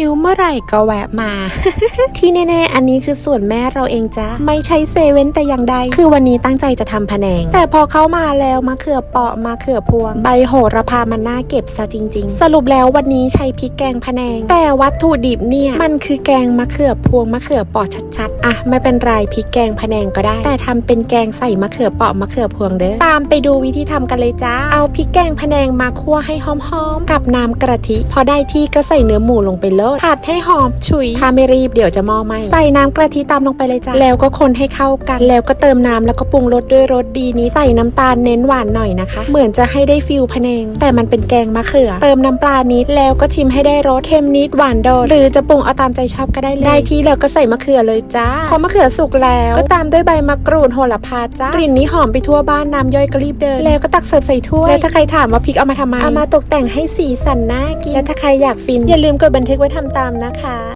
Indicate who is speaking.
Speaker 1: หิวเมื่อไหร่ก็แวะมา ที่แน่ๆ อันนี้คือส่วนแม่เราเองจ้ะไม่ใช่เซเว่นแต่อย่างใด คือวันนี้ตั้งใจจะทำพะแนง แต่พอเข้ามาแล้วมะเขือเปาะมะเขือพวง ใบโหระพามันน่าเก็บซะจริง ๆ สรุปแล้ววันนี้ใช้พริกแกงพะแนง แต่วัตถุดิบเนี่ย มันคือแกงมะเขือพวงมะเขือเปาะชัดๆ อะ ไม่เป็นไรพริกแกงพะแนงก็ได้ แต่ทำเป็นแกงใส่มะเขือเปาะมะเขือพวงเด้อ ตามไปดูวิธีทำกันเลยจ้า เอาพริกแกงพะแนงมาคั่วให้หอมๆ กับน้ำกะทิ พอได้ที่ก็ใส่เนื้อหมูลงไปโลดผัดให้หอมฉุยถ้าไม่รีบเดี๋ยวจะมอไหมใส่น้ำกะทิตามลงไปเลยจ้าแล้วก็คนให้เข้ากัน แล้วก็เติมน้ำแล้วก็ปรุงรสด้วยรสดีนี้ใส่น้ำตาลเน้นหวานหน่อยนะคะ เหมือนจะให้ได้ฟิลพะแนง แต่มันเป็นแกงมะเขือ เติมน้ำปลานิดแล้วก็ชิมให้ได้รสเค็มนิดหวานโดดหรือจะปรุงเอาตามใจชอบก็ได้เลยได้ที่แล้วก็ใส่มะเขือเลยจ้าพอมะเขือสุกแล้ว ก็ตามด้วยใบมะกรูดโหระพาจ้ากลิ่นนี้หอมไปทั่วบ้านน้ำย่อยก็รีบเดิน แล้วก็ตักเสิร์ฟใส่ถ้วยแล้วถ้าใครถามว่าพริกเอามาทำไมเอามาตกแต่งให้สีสันน่ากินและถ้าใครอยากฟินอย่าลืมกดบันทึกไว้ทำตามนะคะ